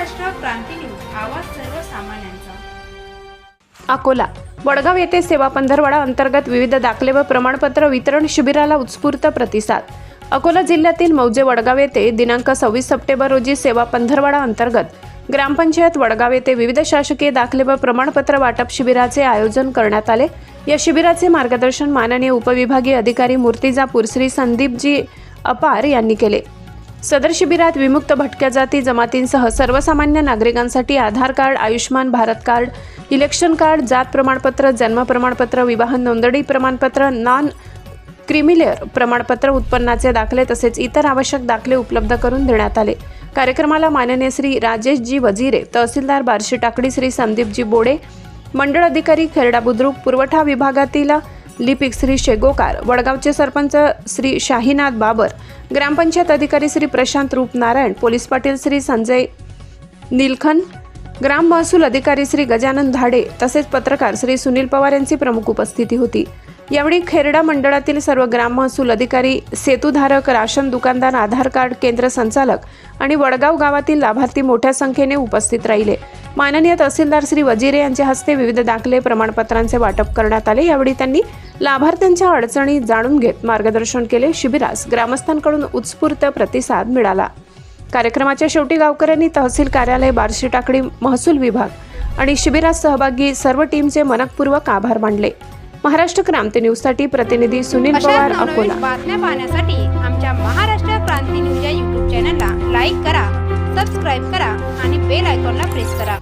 क्रांती news आवाज सर्वसामान्यांचा. अकोला वडगाव येथे सेवा पंधरवाडा अंतर्गत विविध दाखले व प्रमाणपत्र वितरण शिबिराला उत्स्फूर्त प्रतिसाद. अकोला जिल्ह्यातील मौजे वडगाव येथे दिनांक सव्वीस सप्टेंबर रोजी सेवा पंधरवाडा अंतर्गत ग्रामपंचायत वडगाव येथे विविध शासकीय दाखले व प्रमाणपत्र वाटप शिबिराचे आयोजन करण्यात आले. या शिबिराचे मार्गदर्शन माननीय उपविभागीय अधिकारी मूर्तिजापूर श्री संदीपजी अपार यांनी केले. सदर शिबिरात विमुक्त भटक्या जाती जमातींसह सर्वसामान्य नागरिकांसाठी Aadhaar card Ayushman Bharat card election card जात प्रमाणपत्र जन्म प्रमाणपत्र विवाह नोंदणी प्रमाणपत्र नॉन क्रिमिलेअर प्रमाणपत्र उत्पन्नाचे दाखले तसेच इतर आवश्यक दाखले उपलब्ध करून देण्यात आले. कार्यक्रमाला माननीय श्री राजेशजी वजिरे तहसीलदार बार्शी टाकडी श्री संदीपजी बोडे मंडळ अधिकारी खेरडा बुद्रुक पुरवठा विभागातील लिपिक श्री शेगोकार वडगावचे सरपंच श्री शाहीनाथ बाबर ग्रामपंचायत अधिकारी श्री प्रशांत रूपनारायण पोलीस पाटील श्री संजय निलखन ग्राम महसूल अधिकारी श्री गजानन धाडे तसेच पत्रकार श्री सुनील पवार यांची प्रमुख उपस्थिती होती. यावेळी खेरडा मंडळातील सर्व ग्राम महसूल अधिकारी सेतुधारक राशन दुकानदार आधार कार्ड केंद्र संचालक आणि वडगाव गावातील लाभार्थी मोठ्या संख्येने उपस्थित राहिले. माननीय तहसीलदार श्री वजिरे यांच्या हस्ते विविध दाखले प्रमाणपत्रांचे वाटप करण्यात आले. यावेळी त्यांनी लाभार्थ्यांच्या अडचणी जाणून घेत मार्गदर्शन केले. शिबिरास ग्रामस्थांकडून उत्स्फूर्त प्रतिसाद मिळाला. कार्यक्रमाच्या शेवटी गावकऱ्यांनी तहसील कार्यालय बार्शी टाकडी महसूल विभाग आणि शिबिरात सहभागी सर्व टीमचे मनपूर्वक आभार मानले. महाराष्ट्र क्रांती न्यूजसाठी प्रतिनिधी सुनील पवार अकोला. बातम्या पाहण्यासाठी आमच्या महाराष्ट्र क्रांती न्यूज या युट्यूब चॅनलला लाईक करा सबस्क्राईब करा आणि बेल आयकॉनला प्रेस करा.